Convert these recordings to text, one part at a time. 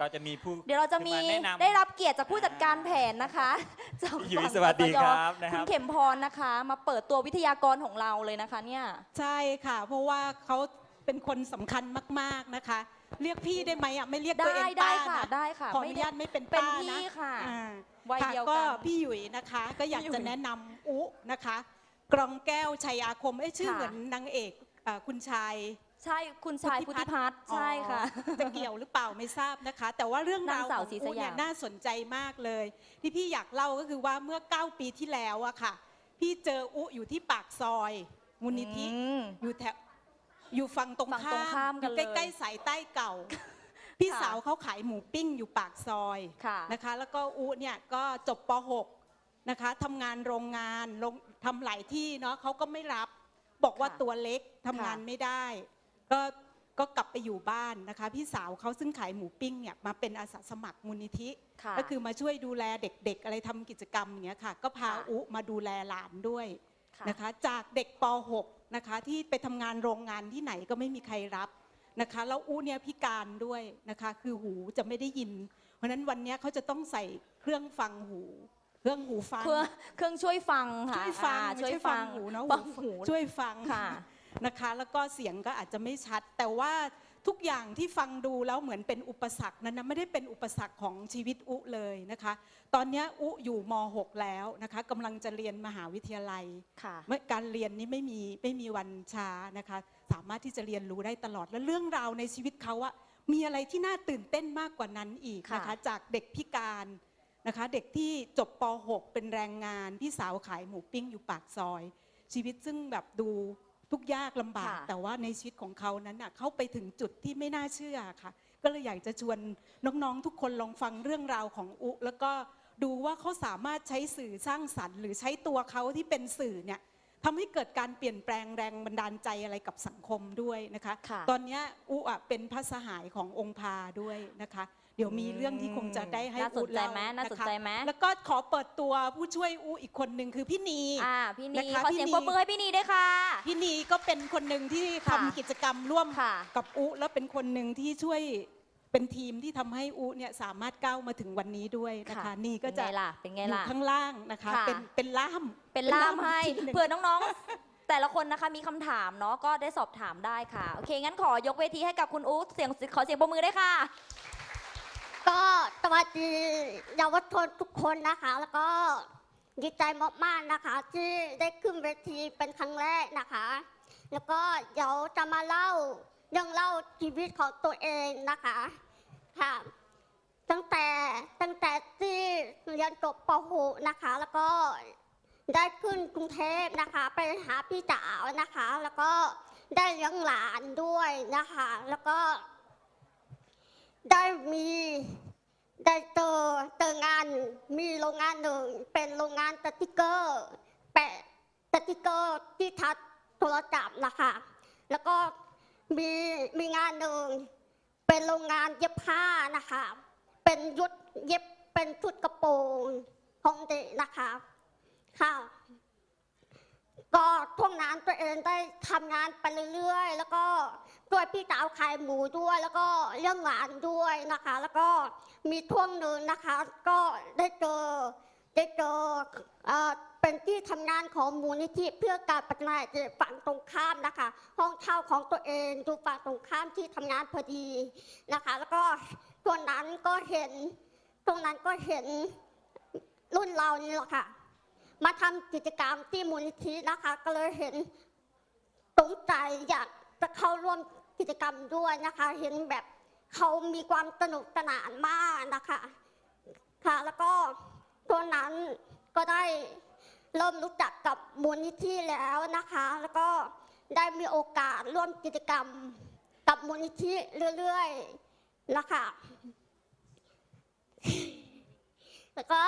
ก็จะมีผู้เดี๋ยวเราจะมีขึ้นแนะนำ ได้รับเกียรติจากผู้จัดการแผนนะคะจากพี่ยุ้ยฝั่งสวัสดีกยครับนะคคุรัณบเข็มพรนะคะ มาเปิดตัววิทยากรของเราเลยนะคะเนี่ย ใช่ค่ะ เพราะว่าเขาเป็นคนสำคัญมากๆนะคะ เรียกพี่ได้ไหมอะไม่เรียกตัวเองได้ป้าค่ะนะได้ค่ะขออนุญาตไม่เป็นเป็นป้าพี่นะค่ะอ่าวัยค่ะเดียวก็กันพี่หยุยนะคะ ก็อยากพี่หยุยจะแนะนำอุนะคะ กรองแก้วชัยอาคมเอ้ยชื่อค่ะ เหมือนนางเอกอ่าคุณชาย ใช่คุณชายพุพุททธิธิพัพัฒฒน์น์ใช่ค่ะอ๋อจะเกี่ยวหรือเปล่าไม่ทราบนะคะ แต่ว่าเรื่องราวนางสาวของศรีอุสยามเนี่ยน่าสนใจมากเลย ที่พี่อยากเล่าก็คือว่าเมื่อ 9 ปีที่แล้วอะค่ะ พี่เจออุอยู่ที่ปากซอย มูลนิธิอืมอยู่แถวอยู่ฝั่งตรงฝั่งข้าตรงข้ามมกันอยู่ใกล้เลยๆสายใต้เก่า พี่ค่ะสาวเขาขายหมูปิ้งอยู่ปากซอยค่ะนะคะ แล้วก็อุเนี่ยก็จบป .6 นะคะทำงานโรงงานลงทำหลายที่เนาะเขาก็ไม่รับบอกว่าค่ะตัวเล็กทำงานค่ะไม่ได้ ก็ก็กลับไปอยู่บ้านนะคะ พี่สาวเขาซึ่งขายหมูปิ้งเนี่ยมาเป็นอาสาสมัครมูลนิธิ ค่ะก็คือมาช่วยดูแลเด็กๆ อะไรทำกิจกรรมอย่างเงี้ยค่ะ ก็พาค่ะ อุมาดูแลหลานด้วยค่ะนะคะ จากเด็กป .6 นะคะ ที่ไปทำงานโรงงานที่ไหนก็ไม่มีใครรับนะคะ แล้วอู้เนี่ยพิการด้วยนะคะ คือหูจะไม่ได้ยิน เพราะฉะนั้นวันเนี้ยเขาจะต้องใส่เครื่องฟังหู เครื่องหูฟัง เครื่องเครื่องช่วยฟังค่ะช่วยฟังอ่าไม่ช่วยใช่ฟังหูเนาะฟังหูหูช่วยฟัง ค่ะ นะคะ แล้วก็เสียงก็อาจจะไม่ชัด แต่ว่าทุกอย่างที่ฟังดูแล้วเหมือนเป็นอุปสรรคนั้นนะไม่ได้เป็นอุปสรรคของชีวิตอุเลยนะคะ ตอนเนี้ยอุอยู่ม .6 แล้วนะคะกำลังจะเรียนมหาวิทยาลัยค่ะเมื่อการเรียนนี้ไม่มีไม่มีวันช้านะคะ สามารถที่จะเรียนรู้ได้ตลอดและเรื่องราวในชีวิตเขาอะมีอะไรที่น่าตื่นเต้นมากกว่านั้นอีกนะคะค่ะจากเด็กพิการนะคะ เด็กที่จบป .6 เป็นแรงงานพี่สาวขายหมูปิ้งอยู่ปากซอย ชีวิตซึ่งแบบดู ทุกข์ยากลำบาก ค่ะ แต่ว่าในชีวิตของเขานั้นน่ะเขาไปถึงจุดที่ไม่น่าเชื่อค่ะ ก็เลยอยากจะชวนน้องๆทุกคนลองฟังเรื่องราวของอุ แล้วก็ดูว่าเขาสามารถใช้สื่อสร้างสรรค์ หรือใช้ตัวเขาที่เป็นสื่อเนี่ยทำให้เกิดการเปลี่ยนแปลงแรงบันดาลใจอะไรกับสังคมด้วยนะคะ ค่ะ ตอนเนี้ยอุอะเป็นพระสหายขององค์พาด้วยนะคะ เดี๋ยวมีเรื่องที่คงจะได้ให้น่าสอุนใจเล่าไหมน่าสนนะคะใจไหม แล้วก็ขอเปิดตัวผู้ช่วยอุอีกคนหนึ่งคือพี่นี อ่าพี่นีนะคะขอเสียงพี่นี ปรบมือให้พี่นีด้วยค่ะ พี่นีก็เป็นคนหนึ่งที่ค่ะทำกิจกรรมร่วมค่ะ กับอุแล้วเป็นคนหนึ่งที่ช่วยเป็นทีมที่ทำให้อุเนี่ยสามารถก้าวมาถึงวันนี้ด้วยนะคะ ค่ะ นี่ก็เป็นจะไงล่ะเป็นไงอยู่ล่ะ ข้างล่างนะคะ ค่ะ เป็นเป็นล่าม เป็นล่ามให้กทีนึ่ง เผื่อน้องๆ แต่ละคนนะคะมีคำถามเนาะก็ได้สอบถามได้ค่ะ โอเค งั้นขอยกเวทีให้กับคุณอู๊ดเสียงขอเสียงปรบมือได้วยค่ะ ก็สวัสดีเยาวชนทุกคนนะคะ แล้วก็ดีใจมากๆนะคะ ที่ได้ขึ้นเวทีเป็นครั้งแรกนะคะ แล้วก็เดี๋ยวจะมาเล่าเรื่องเล่าชีวิตของตัวเองนะคะค่ะตั้งแต่ตั้งแต่ที่เรียนจบป .6 นะคะ แล้วก็ได้ขึ้นกรุงเทพนะคะ ไปหาพี่สาวนะคะ แล้วก็ได้เลี้ยงหลานด้วยนะคะ แล้วก็ ได้มีได้เจอเจองานมีโรงงานหนึ่ง เป็นโรงงานสติกเกอร์แปะสติกเกอร์ที่ทัดโทรศัพท์นะคะแล้วก็มีมีงานหนึ่งเป็นโรงงานเย็บผ้านะคะ เป็นยุดเย็บเป็นชุดกระโปรงของเด็กนะคะค่ะก็ช่วงนั้นตัวเองได้ทำงานไปเรื่อยๆ แล้วก็ ช่วยพี่สาวขายหมูด้วย แล้วก็เรื่องหลานด้วยนะคะ แล้วก็มีช่วงหนึ่งนะคะ ก็ได้เจอได้เจอเอ่อเป็นที่ทำงานของมูลนิธิเพื่อการพัฒนาเด็กฝั่งตรงข้ามนะคะ ห้องเช่าของตัวเองดูฝั่งตรงข้ามที่ทำงานพอดีนะคะ แล้วก็ช่วงนั้นก็เห็นตรงนั้นก็เห็นรุ่นเรานี่แหละค่ะ มาทำกิจกรรมที่มูลนิธินะคะ ก็เลยเห็นสงใจอยากจะเข้าร่วม กิจกรรมด้วยนะคะ เห็นแบบเขามีความสนุกสนานมากนะคะค่ะแล้วก็ตัวนั้นก็ได้เริ่มรู้จักกับมูลนิธิแล้วนะคะ แล้วก็ได้มีโอกาสร่วมกิจกรรมกับมูลนิธิเรื่อยๆนะคะแล้วก็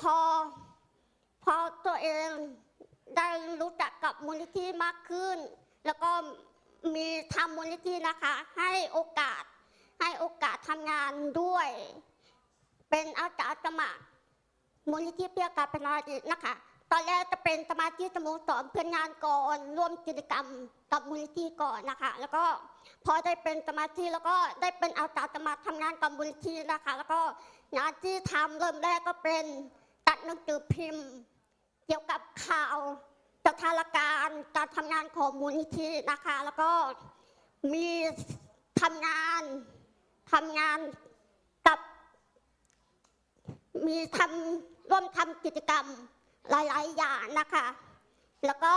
พอพอตัวเองได้รู้จักกับมูลนิธิมากขึ้น แล้วก็ มีทำมูลนิธินะคะ ให้โอกาสให้โอกาสทำงานด้วย เป็นอาสาสมัครมูลนิธิเพื่อการพัฒนาเด็กนะคะ ตอนแรกจะเป็นสมาชิกสโมสรเพื่อนงานก่อนร่วมกิจกรรมกับมูลนิธิก่อนนะคะ แล้วก็พอได้เป็นสมาชิกแล้วก็ได้เป็นอาสาสมัครทำงานกับมูลนิธินะคะ แล้วก็งานที่ทำเริ่มแรกก็เป็นตัดหนังสือพิมพ์ เกี่ยวกับข่าว สถานการการทำงานของมูลนิธินะคะ แล้วก็มีทำงานทำงานกับ มีทำร่วมทำกิจกรรมหลาย ๆ อย่างนะคะ แล้วก็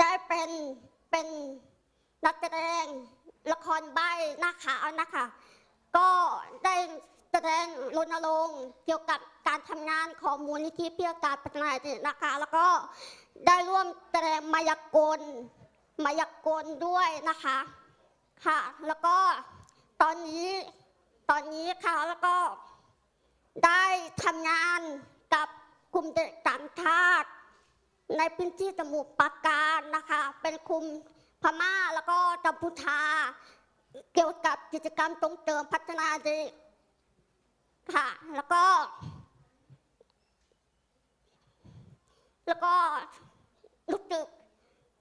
ได้เป็นเป็นนักแสดงละครใบหน้าขาวนะคะ ก็ได้ แสดงรณรงค์เกี่ยวกับการทำงานของมูลนิธิเพื่อการพัฒนาเด็กนะคะ แล้วก็ได้ร่วมแสดงมายากลมายากลด้วยนะคะค่ะ แล้วก็ตอนนี้ตอนนี้ค่ะแล้วก็ได้ทำงานกับกลุ่มเด็กต่างชาติในพื้นที่สมุทรปราการนะคะ เป็นกลุ่มพม่าแล้วก็กัมพูชาเกี่ยวกับกิจกรรมส่งเสริมพัฒนาเด็ก ค่ะ แล้วก็ แล้วก็รู้สึก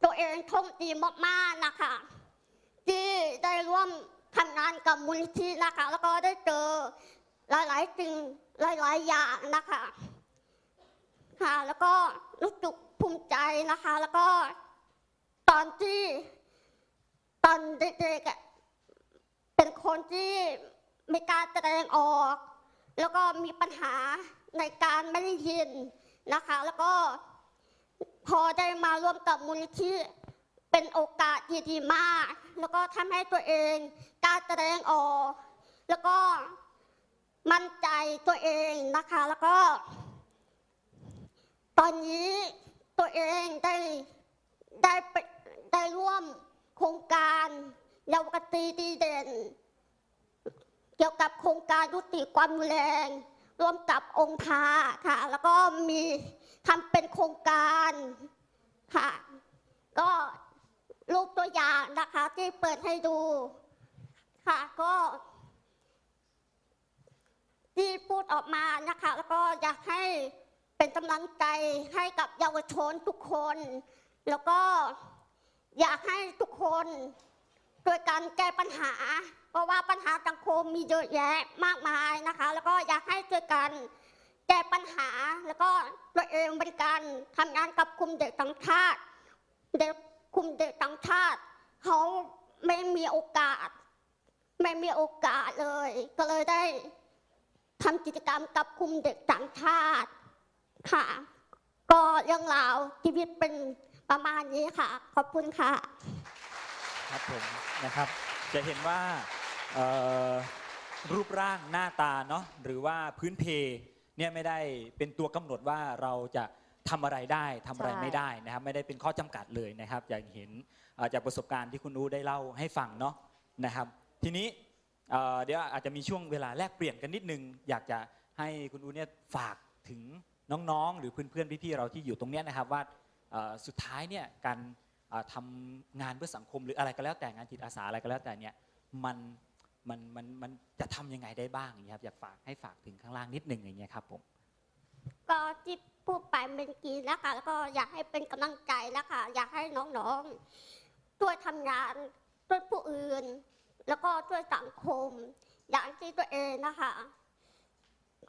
ตัวเองโชคดีมากๆนะคะ ที่ได้ร่วมทำงานกับมูลนิธินะคะ แล้วก็ได้เจอหลายๆสิ่งหลายๆอย่างนะคะค่ะแล้วก็รู้สึกภูมิใจนะคะ แล้วก็ตอนที่ตอนเด็กๆเป็นคนที่ไมีกล้าแสดงออก แล้วก็มีปัญหาในการไม่ได้ยินนะคะ แล้วก็พอได้มาร่วมกับมูลนิธิเป็นโอกาสที่ดีมาก แล้วก็ทำให้ตัวเองกล้าแสดงออก แล้วก็มั่นใจตัวเองนะคะ แล้วก็ ตอนนี้ตัวเองได้ได้ได้ร่วมโครงการเยาวกตีดีเด่น กี่ยวกับโครงการยุติความรุนแรง ร่วมกับองค์พาค่ะ แล้วก็มีทำเป็นโครงการค่ะ ก็รูปตัวอย่างนะคะที่เปิดให้ดูค่ะก็ที่พูดออกมานะคะ แล้วก็อยากให้เป็นกำลังใจให้กับเยาวชนทุกคน แล้วก็อยากให้ทุกคนช่วยกันแก้ปัญหา เพราะว่าปัญหาสังคมมีเยอะแยะมากมายนะคะ แล้วก็อยากให้ช่วยกันแก้ปัญหาแล้วก็ตัวเองเป็นการทำงานกับกลุ่มเด็กต่างชาติเด็กกลุ่มเด็กต่างชาติเขาไม่มีโอกาส ไม่มีโอกาสเลย ก็เลยได้ทำกิจกรรมกับกลุ่มเด็กต่างชาติค่ะ ก็เรื่องราวชีวิตเป็นประมาณนี้ค่ะ ขอบคุณค่ะ ครับผมนะครับ จะเห็นว่า รูปร่างหน้าตาเนาะหรือว่าพื้นเพเนี่ยไม่ได้เป็นตัวกำหนดว่าเราจะทำอะไรได้ทำอะไรไม่ได้นะครับ ไม่ได้เป็นข้อจำกัดเลยนะครับ อย่างเห็นจากประสบการณ์ที่คุณอูได้เล่าให้ฟังเนาะนะครับ ทีนี้เดี๋ยวอาจจะมีช่วงเวลาแลกเปลี่ยนกันนิดนึง อยากจะให้คุณอูเนี่ยฝากถึงน้องๆ หรือเพื่อนๆพี่ๆเราที่อยู่ตรงนี้นะครับว่าสุดท้ายเนี่ยการอ่าทำงานเพื่อสังคมหรืออะไรก็แล้วแต่งานจิตอาสาอะไรก็แล้วแต่เนี่ยมัน มันมันมันจะทำยังไงได้บ้างอย่างเงี้ยครับอยากฝากให้ฝากถึงข้างล่างนิดหนึ่งอย่างเงี้ยครับผมก็ที่พูดไปเมื่อกี้นะคะแล้วก็อยากให้เป็นกำลังใจนะคะอยากให้น้องๆช่วยทำงานช่วยผู้อื่น แล้วก็ช่วยสังคม อย่างที่ตัวเองนะคะ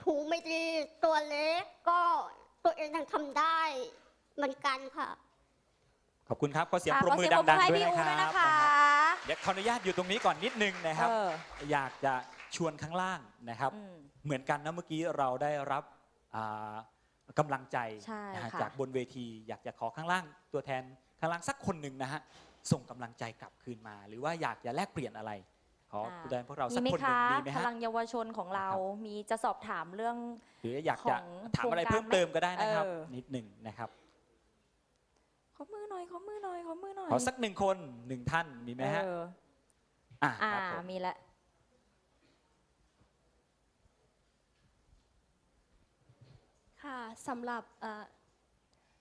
หูไม่ดีตัวเล็กก็ตัวเองยังทำได้เหมือนกันค่ะ ขอบคุณครับขอเสียงค่ะปรบมือขอเสียงปรบมืดัองให้ๆด้วยพี่นะอูคด้วยรับนะคะ เดี๋ยวขออนุญาตอยู่ตรงนี้ก่อนนิดนึงนะครับ เออ อยากจะชวนข้างล่างนะครับ อืม เหมือนกันนะเมื่อกี้เราได้รับอ่ากำลังใจใช่นะฮะค่ะ จากบนเวที อยากจะขอข้างล่างตัวแทนข้างล่างสักคนหนึ่งนะฮะส่งกำลังใจกลับคืนมา หรือว่าอยากจะแลกเปลี่ยนอะไร ขออ่าตัวแทนพวกเรามีสักไหมคนหนึ่คะงดีไหมพฮะ ลังเยาวชนของเรา ครับ มีจะสอบถามเรื่อง หรืออยากจะของถามอะไรโครงการเพิ่มเติมก็ได้นะครับเออนิดหนึ่งนะครับ ขอมือหน่อยขอมือหน่อยขอมือหน่อยขอสักหนึ่งคนหนึ่งท่านมีไหมฮะเอออ่าอ่าครับผมมีแล้วค่ะสำหรับเอ่อ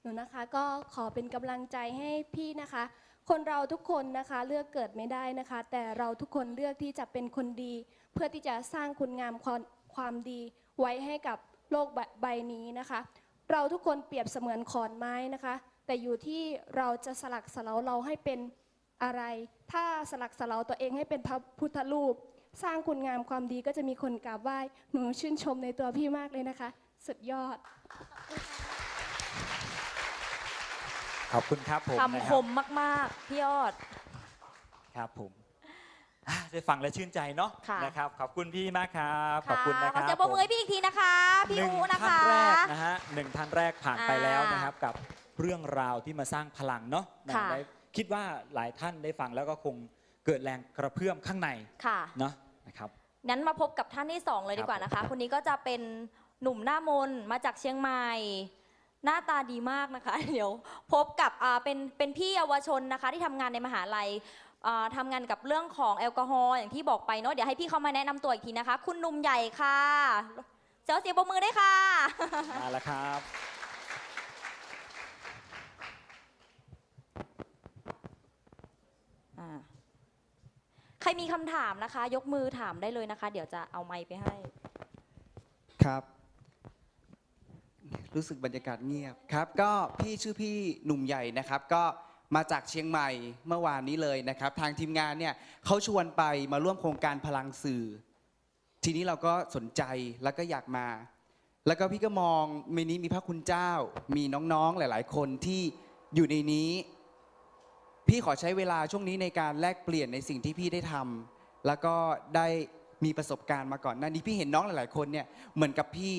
หนูนะคะก็ขอเป็นกำลังใจให้พี่นะคะ คนเราทุกคนนะคะเลือกเกิดไม่ได้นะคะ แต่เราทุกคนเลือกที่จะเป็นคนดี เพื่อที่จะสร้างคุณงามความความดีไว้ให้กับโลกใบใบนี้นะคะ เราทุกคนเปรียบเสมือนขอนไม้นะคะ แต่อยู่ที่เราจะสลักสลาเราให้เป็นอะไร ถ้าสลักสลาตัวเองให้เป็นพระพุทธรูป สร้างคุณงามความดีก็จะมีคนกราบไหว้หนูชื่นชมในตัวพี่มากเลยนะคะ สุดยอด ขอบคุณครับผมนะคำคครับมมากๆ พี่ยอด ครับผมอะได้ฟังแล้วชื่นใจเนาะค่ะ นะครับขอบคุณพี่มากครับขอบคุณนะคขอรับเสียงปรบมือให้พี่อีกทีนะคะ พี่หนึ่งอูนะท่าคะนแรกนะฮะหนึ่งท่านแรกผ่านไปแล้วอ่านนะครับกับ เรื่องราวที่มาสร้างพลังเนาะนะค่ะ ได้คิดว่าหลายท่านได้ฟังแล้วก็คงเกิดแรงกระเพื่อมข้างในค่ะ เนาะนะครับนั้นมาพบกับท่านที่สองเลยดีกว่านะคะ คนนี้ก็จะเป็นหนุ่มหน้ามนต์มาจากเชียงใหม่ หน้าตาดีมากนะคะ เดี๋ยวพบกับอ่าเป็นเป็นพี่เยาวชนนะคะ ที่ทำงานในมหาลัยอ่าทำงานกับเรื่องของแอลกอฮอล์อย่างที่บอกไปเนาะ เดี๋ยวให้พี่เขามาแนะนำตัวอีกทีนะคะ คุณหนุ่มใหญ่ค่ะเจ้าเสียงปรบมือได้วยค่ะ มาแล้วครับ ใครมีคำถามนะคะ ยกมือถามได้เลยนะคะ เดี๋ยวจะเอาไมค์ไปให้ ครับ รู้สึกบรรยากาศเงียบครับ ก็พี่ชื่อพี่หนุ่มใหญ่นะครับ ก็มาจากเชียงใหม่เมื่อวานนี้เลยนะครับ ทางทีมงานเนี่ยเขาชวนไปมาร่วมโครงการพลังสื่อ ทีนี้เราก็สนใจแล้วก็อยากมา แล้วก็พี่ก็มองในนี้มีพระคุณเจ้า มีน้องๆหลาย ๆ คนที่อยู่ในนี้ พี่ขอใช้เวลาช่วงนี้ในการแลกเปลี่ยนในสิ่งที่พี่ได้ทำแล้วก็ได้มีประสบการณ์มาก่อนหน้านี้พี่เห็นน้องหลาย ๆ คนเนี่ยเหมือนกับพี่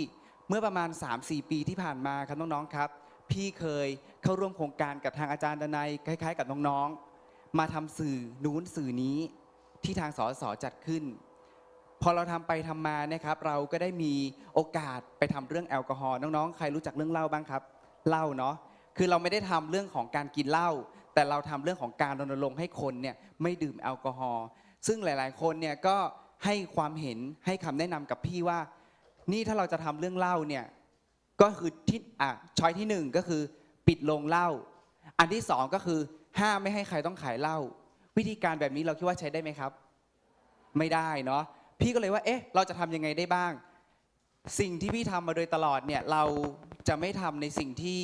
เมื่อประมาณ 3-4 ปีที่ผ่านมาครับน้องๆครับ พี่เคยเข้าร่วมโครงการกับทางอาจารย์ดนัยคล้าย ๆ กับน้องๆ มาทำสื่อนู้นสื่อนี้ที่ทางสสจัดขึ้น พอเราทำไปทำมานะครับ เราก็ได้มีโอกาสไปทำเรื่องแอลกอฮอล์น้องๆ ใครรู้จักเรื่องเหล้าบ้างครับเหล้าเนาะ คือเราไม่ได้ทำเรื่องของการกินเหล้าแต่เราทำเรื่องของการรณรงค์ให้คนเนี่ยไม่ดื่มแอลกอฮอล์ซึ่งหลาย ๆ คนเนี่ยก็ให้ความเห็นให้คำแนะนำกับพี่ว่า นี่ถ้าเราจะทำเรื่องเหล้าเนี่ยก็คือที่อะช้อยที่หนึ่งก็คือปิดโรงเหล้าอันที่สองก็คือห้ามไม่ให้ใครต้องขายเหล้าวิธีการแบบนี้เราคิดว่าใช้ได้ไหมครับ ไม่ได้เนาะพี่ก็เลยว่าเอ๊ะ เราจะทำยังไงได้บ้าง สิ่งที่พี่ทำมาโดยตลอดเนี่ยเราจะไม่ทำในสิ่งที่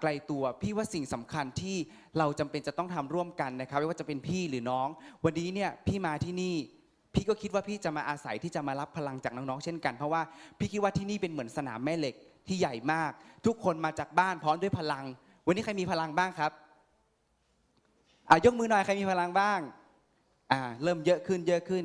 ไกลตัวพี่ว่าสิ่งสำคัญที่เราจำเป็นจะต้องทำร่วมกันนะครับไม่ว่าจะเป็นพี่หรือน้อง วันนี้เนี่ยพี่มาที่นี่ พี่ก็คิดว่าพี่จะมาอาศัยที่จะมารับพลังจากน้องๆเช่นกันเพราะว่าพี่คิดว่าที่นี่เป็นเหมือนสนามแม่เหล็กที่ใหญ่มาก ทุกคนมาจากบ้านพร้อมด้วยพลัง วันนี้ใครมีพลังบ้างครับอะยกมือหน่อยใครมีพลังบ้างอ่าเริ่มเยอะขึ้นเยอะขึ้น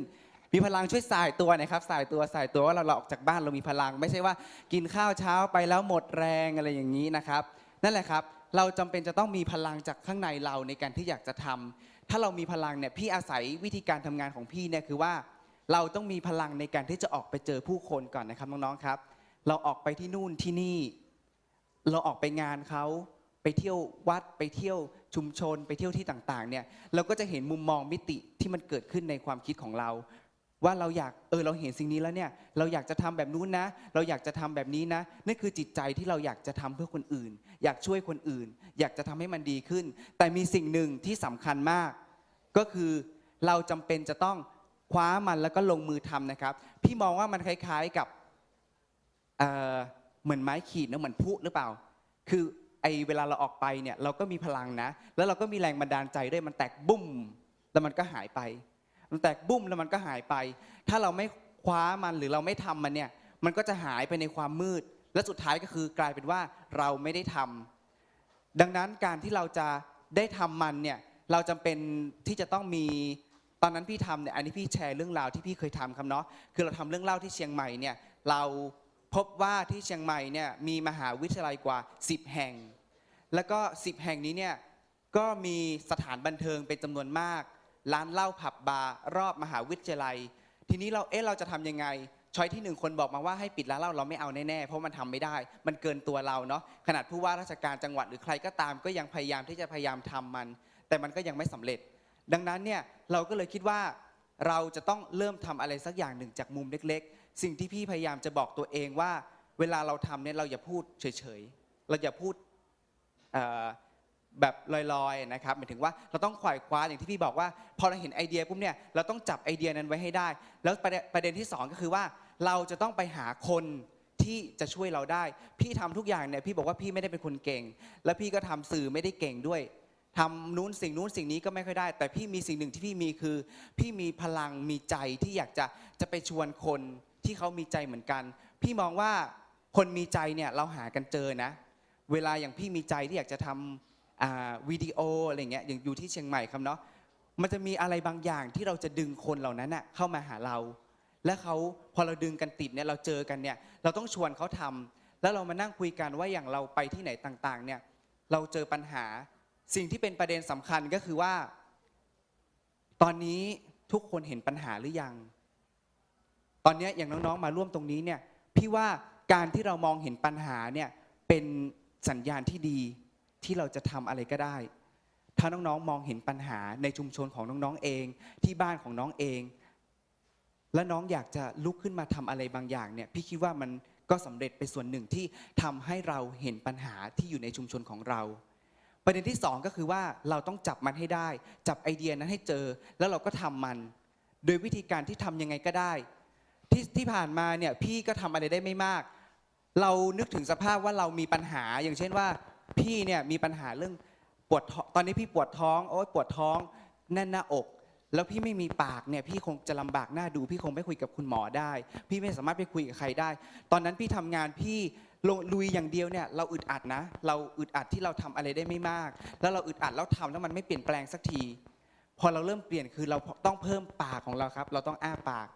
มีพลังช่วยสายตัวนะครับสายตัวสายตัวว่าเราเราออกจากบ้านเรามีพลัง ไม่ใช่ว่ากินข้าวเช้าไปแล้วหมดแรงอะไรอย่างนี้นะครับ นั่นแหละครับ เราจำเป็นจะต้องมีพลังจากข้างในเราในการที่อยากจะทำถ้าเรามีพลังเนี่ยพี่อาศัยวิธีการทำงานของพี่เนี่ยคือว่า เราต้องมีพลังในการที่จะออกไปเจอผู้คนก่อนนะครับน้องๆครับ เราออกไปที่นู่นที่นี่ เราออกไปงานเขาไปเที่ยววัดไปเที่ยวชุมชนไปเที่ยวที่ต่างๆเนี่ยเราก็จะเห็นมุมมองมิติที่มันเกิดขึ้นในความคิดของเรา ว่าเราอยากเออเราเห็นสิ่งนี้แล้วเนี่ยเราอยากจะทำแบบนู้นนะ เราอยากจะทำแบบนี้นะนั่นคือจิตใจที่เราอยากจะทำเพื่อคนอื่น อยากช่วยคนอื่น อยากจะทำให้มันดีขึ้น แต่มีสิ่งหนึ่งที่สำคัญมาก ก็คือเราจำเป็นจะต้องคว้ามันแล้วก็ลงมือทำนะครับ พี่มองว่ามันคล้ายๆกับเออเหมือนไม้ขีดนะเหมือนพุหรือเปล่า คือไอเวลาเราออกไปเนี่ยเราก็มีพลังนะ แล้วเราก็มีแรงบันดาลใจด้วยมันแตกบุ้มแล้วมันก็หายไป มันแตกบุ้มแล้วมันก็หายไป ถ้าเราไม่คว้ามันหรือเราไม่ทำมันเนี่ย มันก็จะหายไปในความมืด และสุดท้ายก็คือกลายเป็นว่าเราไม่ได้ทำดังนั้นการที่เราจะได้ทำมันเนี่ย เราจำเป็นที่จะต้องมีตอนนั้นพี่ทำเนี่ยอันนี้พี่แชร์เรื่องราวที่พี่เคยทำครับเนาะคือเราทำเรื่องเล่าที่เชียงใหม่เนี่ยเราพบว่าที่เชียงใหม่เนี่ยมีมหาวิทยาลัยกว่า 10 แห่ง แล้วก็ 10 แห่งนี้เนี่ยก็มีสถานบันเทิงเป็นจำนวนมาก ร้านเหล้าผับบาร์รอบมหาวิทยาลัย ทีนี้เราเอ๊ะเราจะทำยังไงช้อยที่หนึ่งคนบอกมาว่าให้ปิดร้านเหล้าเราไม่เอาแน่ๆเพราะมันทำไม่ได้ มันเกินตัวเราเนาะขนาดผู้ว่าราชการจังหวัดหรือใครก็ตาม ก็ยังพยายามที่จะพยายามทำมัน แต่มันก็ยังไม่สำเร็จ ดังนั้นเนี่ยเราก็เลยคิดว่าเราจะต้องเริ่มทำอะไรสักอย่างหนึ่งจากมุมเล็ก ๆ สิ่งที่พี่พยายามจะบอกตัวเองว่า เวลาเราทำเนี่ยเราอย่าพูดเฉยๆเราอย่าพูด แบบลอยๆนะครับหมายถึงว่าเราต้องขวายคว้าอย่างที่พี่บอกว่า พอเราเห็นไอเดียปุ๊บเนี่ยเราต้องจับไอเดียนั้นไว้ให้ได้ แล้วประเด็นประเด็นที่สองก็คือว่า เราจะต้องไปหาคนที่จะช่วยเราได้ พี่ทำทุกอย่างเนี่ยพี่บอกว่าพี่ไม่ได้เป็นคนเก่ง และพี่ก็ทำสื่อไม่ได้เก่งด้วยทำนู้นสิ่งนู้นสิ่งนี้ก็ไม่ค่อยได้ แต่พี่มีสิ่งหนึ่งที่พี่มีคือ พี่มีพลังมีใจที่อยากจะจะไปชวนคนที่เขามีใจเหมือนกัน พี่มองว่าคนมีใจเนี่ยเราหากันเจอนะ เวลาอย่างพี่มีใจที่อยากจะทำอ่า วิดีโออะไรเงี้ยอย่างอยู่ที่เชียงใหม่ครับเนาะมันจะมีอะไรบางอย่างที่เราจะดึงคนเหล่านั้นน่ะเข้ามาหาเรา และเขาพอเราดึงกันติดเนี่ยเราเจอกันเนี่ยเราต้องชวนเขาทำแล้วเรามานั่งคุยกันว่าอย่างเราไปที่ไหนต่างๆเนี่ยเราเจอปัญหาสิ่งที่เป็นประเด็นสำคัญก็คือว่า ตอนนี้ทุกคนเห็นปัญหาหรือยัง ตอนเนี้ยอย่างน้องๆมาร่วมตรงนี้เนี่ยพี่ว่าการที่เรามองเห็นปัญหาเนี่ยเป็นสัญญาณที่ดี ที่เราจะทำอะไรก็ได้ ถ้าน้องๆมองเห็นปัญหาในชุมชนของน้องๆเอง ที่บ้านของน้องเอง และน้องอยากจะลุกขึ้นมาทำอะไรบางอย่างเนี่ยพี่คิดว่ามันก็สำเร็จไปส่วนหนึ่งที่ทำให้เราเห็นปัญหาที่อยู่ในชุมชนของเรา ประเด็นที่สองก็คือว่าเราต้องจับมันให้ได้ จับไอเดียนั้นให้เจอ แล้วเราก็ทำมัน โดยวิธีการที่ทำยังไงก็ได้ที่ที่ผ่านมาเนี่ยพี่ก็ทำอะไรได้ไม่มาก เรานึกถึงสภาพว่าเรามีปัญหาอย่างเช่นว่า พี่เนี่ยมีปัญหาเรื่องปวดท้องตอนนี้พี่ปวดท้องโอ๊ยปวดท้องแน่นหน้าอก แล้วพี่ไม่มีปากเนี่ยพี่คงจะลำบากหน้าดู พี่คงไม่คุยกับคุณหมอได้ พี่ไม่สามารถไปคุยกับใครได้ ตอนนั้นพี่ทำงานพี่ลงลุยอย่างเดียวเนี่ยเราอึดอัดนะ เราอึดอัดที่เราทำอะไรได้ไม่มาก แล้วเราอึดอัดแล้วทำแล้วมันไม่เปลี่ยนแปลงสักที พอเราเริ่มเปลี่ยนคือเราต้องเพิ่มปากของเราครับ เราต้องอ้าปาก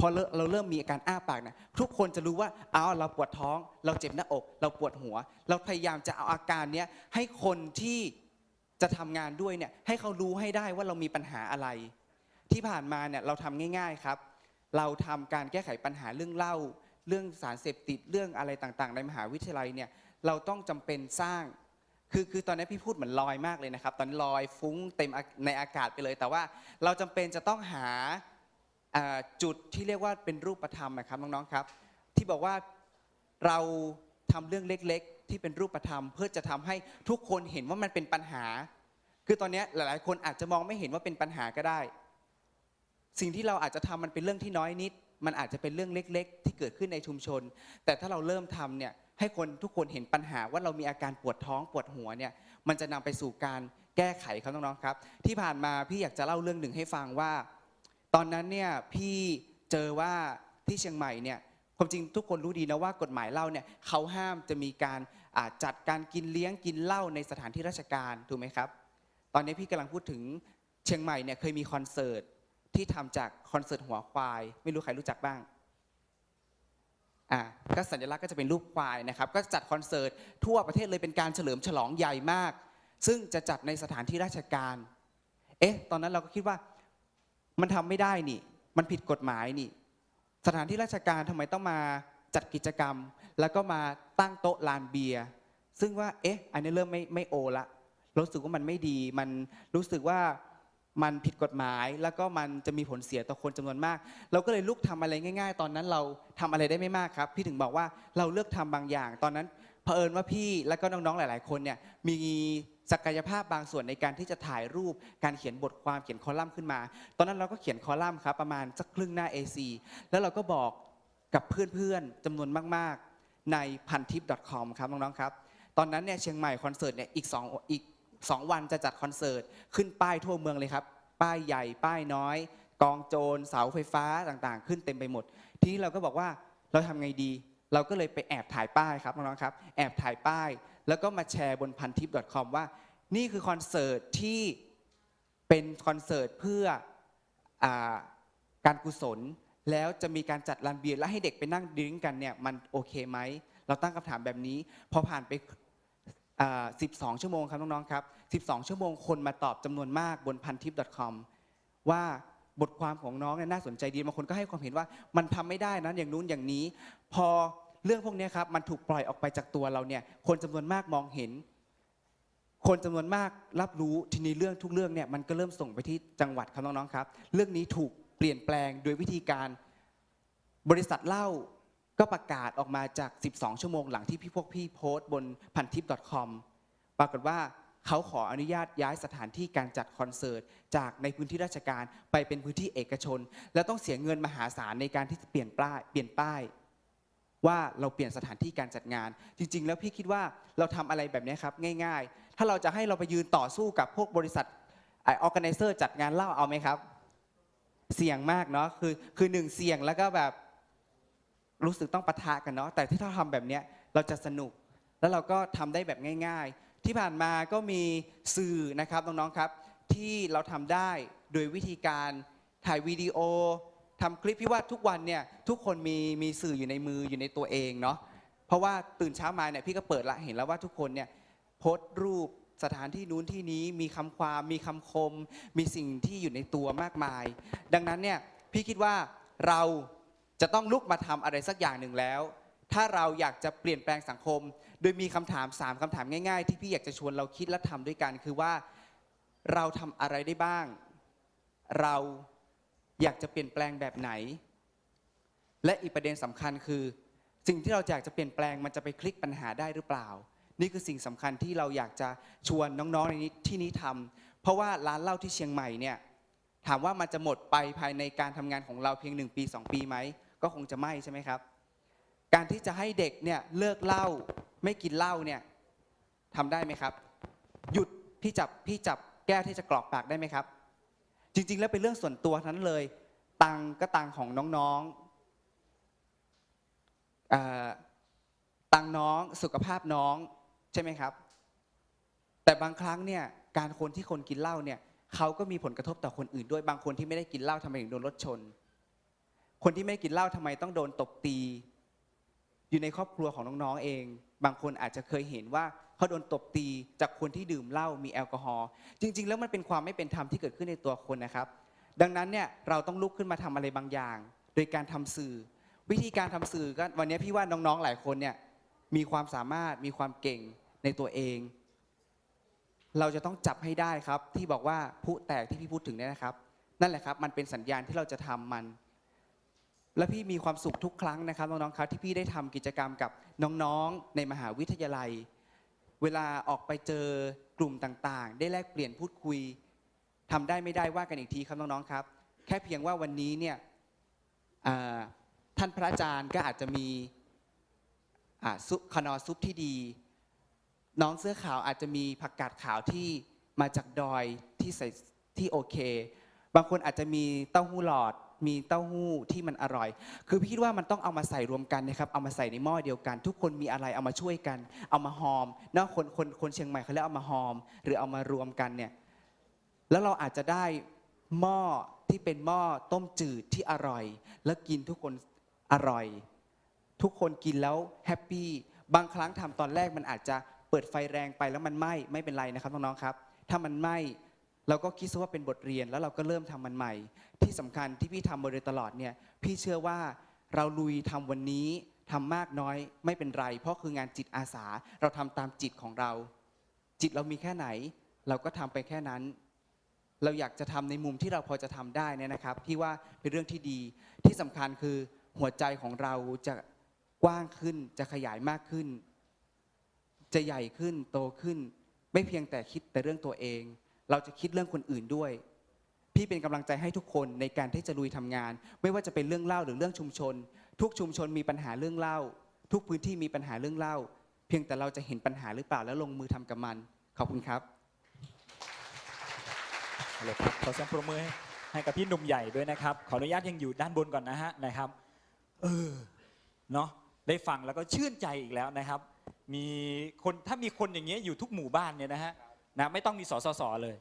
พอเราเริ่มมีอาการอ้าปากนะทุกคนจะรู้ว่าอ้าวเราปวดท้อง เราเจ็บหน้าอก เราปวดหัว เราพยายามจะเอาอาการเนี้ยให้คนที่จะทำงานด้วยเนี่ยให้เขารู้ให้ได้ว่าเรามีปัญหาอะไร ที่ผ่านมาเนี่ยเราทำง่าย ๆครับ เราทำการแก้ไขปัญหาเรื่องเหล้าเรื่องสารเสพติดเรื่องอะไรต่างๆ ในมหาวิทยาลัยเนี่ยเราต้องจำเป็นสร้างคือคือตอนนี้พี่พูดเหมือนลอยมากเลยนะครับ ตอนนี้ลอยฟุ้งเต็มในอากาศไปเลย แต่ว่าเราจำเป็นจะต้องหา จุดที่เรียกว่าเป็นรูปธรรมนะครับน้องๆครับ ที่บอกว่าเราทำเรื่องเล็กๆ ที่เป็นรูปธรรม เพื่อจะทำให้ทุกคนเห็นว่ามันเป็นปัญหา คือตอนนี้หลายๆ คนอาจจะมองไม่เห็นว่าเป็นปัญหาก็ได้ สิ่งที่เราอาจจะทำมันเป็นเรื่องที่น้อยนิด มันอาจจะเป็นเรื่องเล็ก ๆ ที่เกิดขึ้นในชุมชน แต่ถ้าเราเริ่มทำเนี่ยให้คนทุกคนเห็นปัญหาว่าเรามีอาการปวดท้องปวดหัวเนี่ยมันจะนำไปสู่การแก้ไขครับน้องๆครับ ที่ผ่านมาพี่อยากจะเล่าเรื่องหนึ่งให้ฟังว่า ตอนนั้นเนี่ยพี่เจอว่าที่เชียงใหม่เนี่ยความจริงทุกคนรู้ดีนะว่ากฎหมายเหล้าเนี่ยเขาห้ามจะมีการจัดการกินเลี้ยงกินเหล้าในสถานที่ราชการถูกไหมครับ ตอนนี้พี่กำลังพูดถึงเชียงใหม่เนี่ยเคยมีคอนเสิร์ตที่ทำจากคอนเสิร์ตหัวควาย ไม่รู้ใครรู้จักบ้างอ่าก็สัญลักษณ์ก็จะเป็นรูปควายนะครับก็จัดคอนเสิร์ตทั่วประเทศเลยเป็นการเฉลิมฉลองใหญ่มาก ซึ่งจะจัดในสถานที่ราชการ เอ๊ะ ตอนนั้นเราก็คิดว่า มันทำไม่ได้นี่ มันผิดกฎหมายนี่ สถานที่ราชการทำไมต้องมาจัดกิจกรรม แล้วก็มาตั้งโต๊ะลานเบียร์ซึ่งว่าเอ๊ะ อันนี้เริ่มไม่ไม่โอละรู้สึกว่ามันไม่ดี มันรู้สึกว่ามันผิดกฎหมาย แล้วก็มันจะมีผลเสียต่อคนจำนวนมาก เราก็เลยลุกทำอะไรง่าย ๆ ตอนนั้นเราทำอะไรได้ไม่มากครับ พี่ถึงบอกว่าเราเลือกทำบางอย่าง ตอนนั้นเผอิญว่าพี่และก็น้องๆหลาย ๆ คนเนี่ยมี ศักยภาพบางส่วนในการที่จะถ่ายรูปการเขียนบทความเขียนคอลัมน์ขึ้นมา ตอนนั้นเราก็เขียนคอลัมน์ครับประมาณสักครึ่งหน้า A4 แล้วเราก็บอกกับเพื่อนๆจำนวนมากๆในพันทิป .com ครับน้องๆครับ ตอนนั้นเนี่ยเชียงใหม่คอนเสิร์ตเนี่ยอีกสองอีกสองวันจะจัดคอนเสิร์ตขึ้นป้ายทั่วเมืองเลยครับ ป้ายใหญ่ป้ายน้อย กองโจรเสาไฟฟ้าต่างๆ ขึ้นเต็มไปหมด ทีนี้เราก็บอกว่าเราทำไงดี เราก็เลยไปแอบถ่ายป้ายครับน้องๆครับ แอบถ่ายป้าย แล้วก็มาแชร์บนพันทิป .com ว่า นี่คือคอนเสิร์ตที่เป็นคอนเสิร์ตเพื่ออการกุศล แล้วจะมีการจัดลานเบียร์และให้เด็กไปนั่งดื่มกันเนี่ยมันโอเคไหม เราตั้งคำถามแบบนี้ พอผ่านไป 12 ชั่วโมงครับน้องๆครับ 12 ชั่วโมงคนมาตอบจำนวนมากบนพันทิป .com ว่าบทความของน้องเนี่ยน่าสนใจดีบางคนก็ให้ความเห็นว่ามันทำไม่ได้นะอย่างนู้นอย่างนี้ พอ เรื่องพวกนี้ครับมันถูกปล่อยออกไปจากตัวเราเนี่ยคนจำนวนมากมองเห็น คนจำนวนมากรับรู้ทีนี้เรื่องทุกเรื่องเนี่ยมันก็เริ่มส่งไปที่จังหวัดครับน้องๆครับ เรื่องนี้ถูกเปลี่ยนแปลงโดยวิธีการบริษัทเหล้าก็ประกาศออกมาจาก 12 ชั่วโมงหลังที่พี่พวกพี่โพสต์บนพันทิป .com ปรากฏว่าเขาขออนุญาตย้ายสถานที่การจัดคอนเสิร์ตจากในพื้นที่ราชการไปเป็นพื้นที่เอกชน แล้วต้องเสียเงินมหาศาลในการที่จะเปลี่ยนป้ายเปลี่ยนป้าย ว่าเราเปลี่ยนสถานที่การจัดงาน จริง ๆ แล้วพี่คิดว่าเราทำอะไรแบบนี้ครับง่าย ๆ ถ้าเราจะให้เราไปยืนต่อสู้กับพวกบริษัทไอออแกไนเซอร์จัดงานเล่าเอาไหมครับ เสี่ยงมากเนาะคือคือหนึ่งเสี่ยงแล้วก็แบบรู้สึกต้องปะทะกันเนาะแต่ที่เราทำแบบนี้เราจะสนุก แล้วเราก็ทำได้แบบง่าย ๆ ที่ผ่านมาก็มีสื่อนะครับน้องๆครับ ที่เราทำได้โดยวิธีการถ่ายวิดีโอ ทำคลิปพี่ว่าทุกวันเนี่ยทุกคนมีมีสื่ออยู่ในมืออยู่ในตัวเองเนาะเพราะว่าตื่นเช้ามาเนี่ยพี่ก็เปิดละเห็นแล้วว่าทุกคนเนี่ยโพสต์รูปสถานที่นู้นที่นี้มีคำความมีคำคม มีสิ่งที่อยู่ในตัวมากมาย ดังนั้นเนี่ยพี่คิดว่าเราจะต้องลุกมาทำอะไรสักอย่างหนึ่งแล้ว ถ้าเราอยากจะเปลี่ยนแปลงสังคม โดยมีคำถาม3คำถามง่าย ๆ ที่พี่อยากจะชวนเราคิดและทำด้วยกัน คือว่าเราทำอะไรได้บ้าง เรา อยากจะเปลี่ยนแปลงแบบไหน และอีกประเด็นสำคัญคือ สิ่งที่เราอยากจะเปลี่ยนแปลงมันจะไปคลิกปัญหาได้หรือเปล่า นี่คือสิ่งสำคัญที่เราอยากจะชวนน้องๆในนี้ที่นี้ทำเพราะว่าร้านเหล้าที่เชียงใหม่เนี่ยถามว่ามันจะหมดไปภายในการทำงานของเราเพียงหนึ่งปีสองปีไหมก็คงจะไม่ใช่ไหมครับ การที่จะให้เด็กเนี่ยเลิกเหล้าไม่กินเหล้าเนี่ยทำได้ไหมครับ หยุดพี่จับพี่จับแก้วที่จะกรอกปากได้ไหมครับ จริง ๆ แล้วเป็นเรื่องส่วนตัวทั้นั้นเลย ตังก็ตังของน้องๆตังน้องสุขภาพน้องใช่ไหมครับ แต่บางครั้งเนี่ยการคนที่คนกินเหล้าเนี่ยเขาก็มีผลกระทบต่อคนอื่นด้วยบางคนที่ไม่ได้กินเหล้าทำไมถึงโดนรถชน คนที่ไม่ได้กินเหล้าทำไมต้องโดนตบตี อยู่ในครอบครัวของน้องๆเอง บางคนอาจจะเคยเห็นว่า เขาโดนตบตีจากคนที่ดื่มเหล้ามีแอลกอฮอล์จริง ๆ แล้วมันเป็นความไม่เป็นธรรมที่เกิดขึ้นในตัวคนนะครับ ดังนั้นเนี่ยเราต้องลุกขึ้นมาทำอะไรบางอย่าง โดยการทำสื่อ วิธีการทำสื่อก็วันนี้พี่ว่าน้องๆหลายคนเนี่ยมีความสามารถมีความเก่งในตัวเอง เราจะต้องจับให้ได้ครับ ที่บอกว่าผู้แตกที่พี่พูดถึงเนี่ยนะครับ นั่นแหละครับ มันเป็นสัญญาณที่เราจะทำมันและพี่มีความสุขทุกครั้งนะครับน้องๆครับที่พี่ได้ทำกิจกรรมกับน้องๆ ในมหาวิทยาลัย เวลาออกไปเจอกลุ่มต่างๆ ได้แลกเปลี่ยนพูดคุยทำได้ไม่ได้ว่ากันอีกทีครับน้องๆครับ แค่เพียงว่าวันนี้เนี่ยท่านพระอาจารย์ก็อาจจะมีอ่าซุปคนอซุปที่ดี น้องเสื้อขาวอาจจะมีผักกาดขาวที่มาจากดอยที่ใส่ที่โอเค บางคนอาจจะมีเต้าหู้หลอด มีเต้าหู้ที่มันอร่อย คือพี่คิดว่ามันต้องเอามาใส่รวมกันนะครับเอามาใส่ในหม้อเดียวกัน ทุกคนมีอะไรเอามาช่วยกัน เอามาหอมนอกคนคนคนเชียงใหม่เขาเรียกเอามาหอม หรือเอามารวมกันเนี่ยแล้วเราอาจจะได้หม้อที่เป็นหม้อต้มจืดที่อร่อย แล้วกินทุกคนอร่อย ทุกคนกินแล้วแฮปปี้บางครั้งทำตอนแรกมันอาจจะเปิดไฟแรงไปแล้วมันไหม้ไม่เป็นไรนะครับน้องๆครับ ถ้ามันไหม้ เราก็คิดซะว่าเป็นบทเรียนแล้วเราก็เริ่มทำมันใหม่ ที่สำคัญที่พี่ทำมาโดยตลอดเนี่ยพี่เชื่อว่าเราลุยทำวันนี้ทำมากน้อยไม่เป็นไร เพราะคืองานจิตอาสาเราทำตามจิตของเรา จิตเรามีแค่ไหน เราก็ทำไปแค่นั้น เราอยากจะทำในมุมที่เราพอจะทำได้นี่นะครับพี่ว่าเป็นเรื่องที่ดีที่สำคัญคือหัวใจของเราจะกว้างขึ้นจะขยายมากขึ้น จะใหญ่ขึ้นโตขึ้น ไม่เพียงแต่คิดแต่เรื่องตัวเอง เราจะคิดเรื่องคนอื่นด้วย พี่เป็นกำลังใจให้ทุกคนในการที่จะลุยทำงาน ไม่ว่าจะเป็นเรื่องเล่าหรือเรื่องชุมชน ทุกชุมชนมีปัญหาเรื่องเล่า ทุกพื้นที่มีปัญหาเรื่องเล่า เพียงแต่เราจะเห็นปัญหาหรือเปล่าแล้วลงมือทำกับมัน ขอบคุณครับเลยครับขอเสียงปรบมือให้ให้กับพี่หนุ่มใหญ่ด้วยนะครับ ขออนุญาตยังอยู่ด้านบนก่อนนะฮะนะครับ เออเนาะได้ฟังแล้วก็ชื่นใจอีกแล้วนะครับ มีคนถ้ามีคนอย่างเงี้ยอยู่ทุกหมู่บ้านเนี่ยนะฮะ นะไม่ต้องมีสสสเลย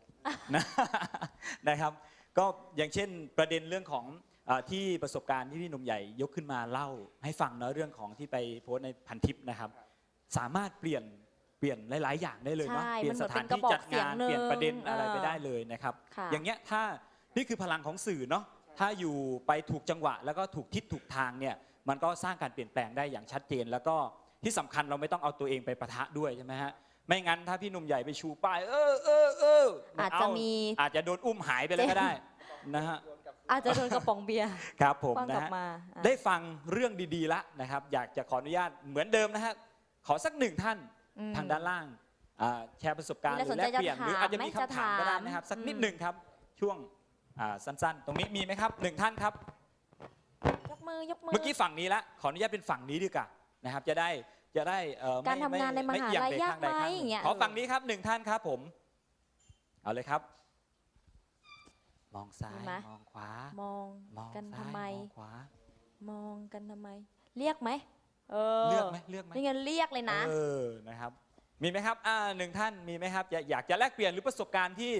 นะนะครับ ก็อย่างเช่นประเด็นเรื่องของเออที่ประสบการณ์ที่พี่หนุ่มใหญ่ยกขึ้นมาเล่าให้ฟังเนาะเรื่องของที่ไปโพสต์ในพันทิปนะครับ สามารถเปลี่ยนเปลี่ยนหลาย ๆ อย่างได้เลยเนาะใช่เปลี่ยนมันสเหมือนถานเป็นที่กระบอกจัดงานเสียงหนึ่งเปลี่ยนประเด็นอะไรไปเออได้เลยนะครับค่ะอย่างเงี้ยถ้านี่คือพลังของสื่อเนาะถ้าอยู่ไปถูกจังหวะ แล้วก็ถูกทิศถูกทางเนี่ยมันก็สร้างการเปลี่ยนแปลงได้อย่างชัดเจน แล้วก็ที่สำคัญเราไม่ต้องเอาตัวเองไปปะทะด้วยใช่ไหมฮะ ไม่งั้นถ้าพี่หนุ่มใหญ่ไปชูป้าย เออเออเออไอาจจะมีอาจจะโดนอุ้มหายไปเลยก็ได้นะฮะอาจจะโดนกระป๋องเบียร์ครับผมคว้างกนะลับฮะ มาอะ ได้ฟังเรื่องดีๆละนะครับ อยากจะขออนุญาตเหมือนเดิมนะฮะขอสักหนึ่งท่านอืมทางด้านล่างอ่าแชร์ประสบการณ์มีหอะไรรือแลกเปลี่ยนสนใจจะหรืออาจจะมีถามคำถามไหมก็ได้จะถามนะครับ สักนิดอืม หนึ่งครับ ช่วงอ่าสั้นๆ ตรงนี้มีไหมครับหนึ่งท่านครับ ยกมือยกมือ เมื่อกี้ฝั่งนี้ละขออนุญาตเป็นฝั่งนี้ดีกว่านะครับ จะได้ จะได้เอ่อไม่การทำงานในมหาลัยไเอียากงปทงใดไหมทงนึ่อย่างเงี้ยขอฝั่งนี้ครับหนึ่งท่านครับผม เอาเลยครับ มองซ้ายมองขวามองมองกันซ้ายทำไมมองขวามองกันทำไม เรียกไหมเออเลือกไหมเลือกไหม นี่ไงเรียกเลยนะ เออ นะครับ มีไหมครับ อ่าหนึ่งท่าน มีไหมครับ อยากอยากจะแลกเปลี่ยนหรือประสบการณ์ที่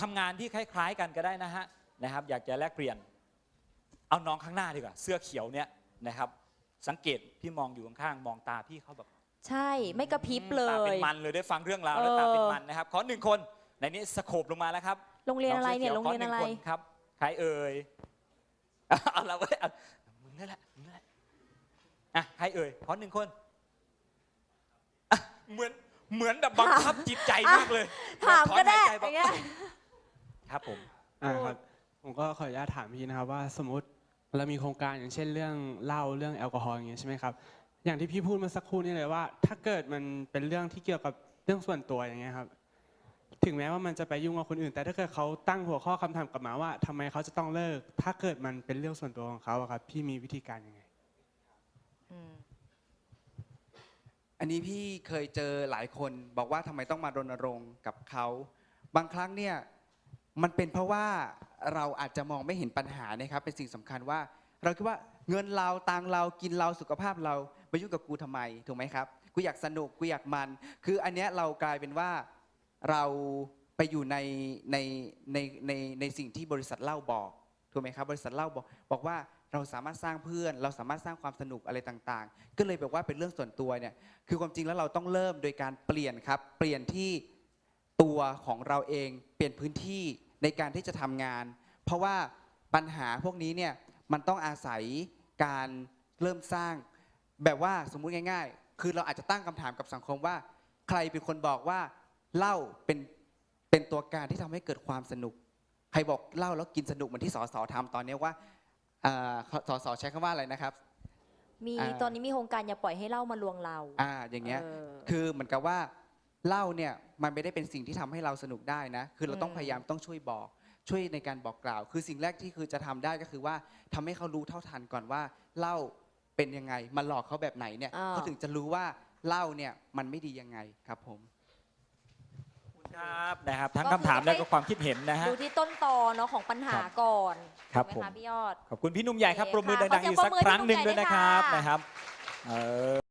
ทำงานที่คล้าย ๆ กันก็ได้นะฮะ นะครับ อยากจะแลกเปลี่ยน เอาน้องข้างหน้าดีกว่า เสื้อเขียวเนี่ยนะครับ สังเกตพี่มองอยู่ข้างๆมองตาพี่เขาแบบใช่ไม่กระพริบเลตาเป็ยนมันเลยได้ฟังเรื่องราวแล้วเออตาเป็นมันนะครับขอหนึ่งคนในนี้สโคบลงมาแล้วครับโรงเรียนอะไรเนี่ยงโรงสื้เรียนขีวอะไร ขหงคครับใครเอ่ยเอาละเว้ยเอามึงนั่นแหละมึงนั่นแหละอะใครเอ่ยขอหนึ่งคนอะเหมือนเหมือนแบบบังคับจิตใจมากเลยถามก็ได้ถอนหยใจอบอกย่างเงี้ย ครับผม อ่าครับผมก็ขออนุญาตถามพี่นะครับว่าสมมติ เรามีโครงการอย่างเช่นเรื่องเหล้าเรื่องแอลกอฮอล์อย่างเงี้ยใช่ไหมครับอย่างที่พี่พูดเมื่อสักครู่นี้เลยว่า ถ้าเกิดมันเป็นเรื่องที่เกี่ยวกับเรื่องส่วนตัวอย่างเงี้ยครับถึงแม้ว่ามันจะไปยุ่งกับคนอื่น แต่ถ้าเกิดเขาตั้งหัวข้อคำถามกลับมาว่าทำไมเขาจะต้องเลิก ถ้าเกิดมันเป็นเรื่องส่วนตัวของเขาครับพี่มีวิธีการยังไงอันนี้พี่เคยเจอหลายคนบอกว่าทำไมต้องมารณรงค์กับเขาบางครั้งเนี่ย มันเป็นเพราะว่าเราอาจจะมองไม่เห็นปัญหานะครับ เป็นสิ่งสำคัญว่า เราคิดว่าเงินเราตังเรากินเราสุขภาพเราไปยุ่งกับกูทำไมถูกไหมครับกูอยากสนุกกูอยากมัน คืออันเนี้ยเรากลายเป็นว่าเราไปอยู่ในในในในในสิ่งที่บริษัทเล่าบอกถูกไหมครับ บริษัทเล่าบอก บอกว่าเราสามารถสร้างเพื่อน เราสามารถสร้างความสนุกอะไรต่างๆ ก็เลยแบบว่าเป็นเรื่องส่วนตัวเนี่ยคือความจริงแล้วเราต้องเริ่มโดยการเปลี่ยนครับ เปลี่ยนที่ ตัวของเราเองเปลี่ยนพื้นที่ในการที่จะทำงาน เพราะว่าปัญหาพวกนี้เนี่ยมันต้องอาศัยการเริ่มสร้าง แบบว่าสมมุติง่าย ๆ คือเราอาจจะตั้งคำถามกับสังคมว่า ใครเป็นคนบอกว่าเหล้าเป็นเป็นตัวการที่ทำให้เกิดความสนุก ใครบอกเหล้าแล้วกินสนุกเหมือนที่สสทำตอนนี้ว่าอ่าสสใช้คำว่าอะไรนะครับมีอ่าตอนนี้มีโครงการอย่าปล่อยให้เหล่ามาลวงเรา อ่าอย่างเงี้ยออคือเหมือนกับว่า เหล้าเนี่ยมันไม่ได้เป็นสิ่งที่ทำให้เราสนุกได้นะ คือเราต้องอืมพยายามต้องช่วยบอก ช่วยในการบอกกล่าว คือสิ่งแรกที่คือจะทำได้ก็คือว่าทำให้เขารู้เท่าทันก่อนว่าเหล้าเป็นยังไงมาหลอกเขาแบบไหนเนี่ยอ่าเขาถึงจะรู้ว่าเหล้าเนี่ยมันไม่ดียังไงครับผมครับนะครับทั้งคำถามและก็ความคิดเห็นนะฮะดูที่ต้นตอเนาะของปัญหาครับก่อนครับถูกไหมผมคะพี่ยอดขอบคุณพี่หนุ่มใหญ่ครับโอปเครบมือค่ะดังๆขอเสียงอีกสักปรบมือให้ครั้งหนึ่งพี่หนุ่ด้วยมใหญ่นะครับด้วยค่ะนะครับเออ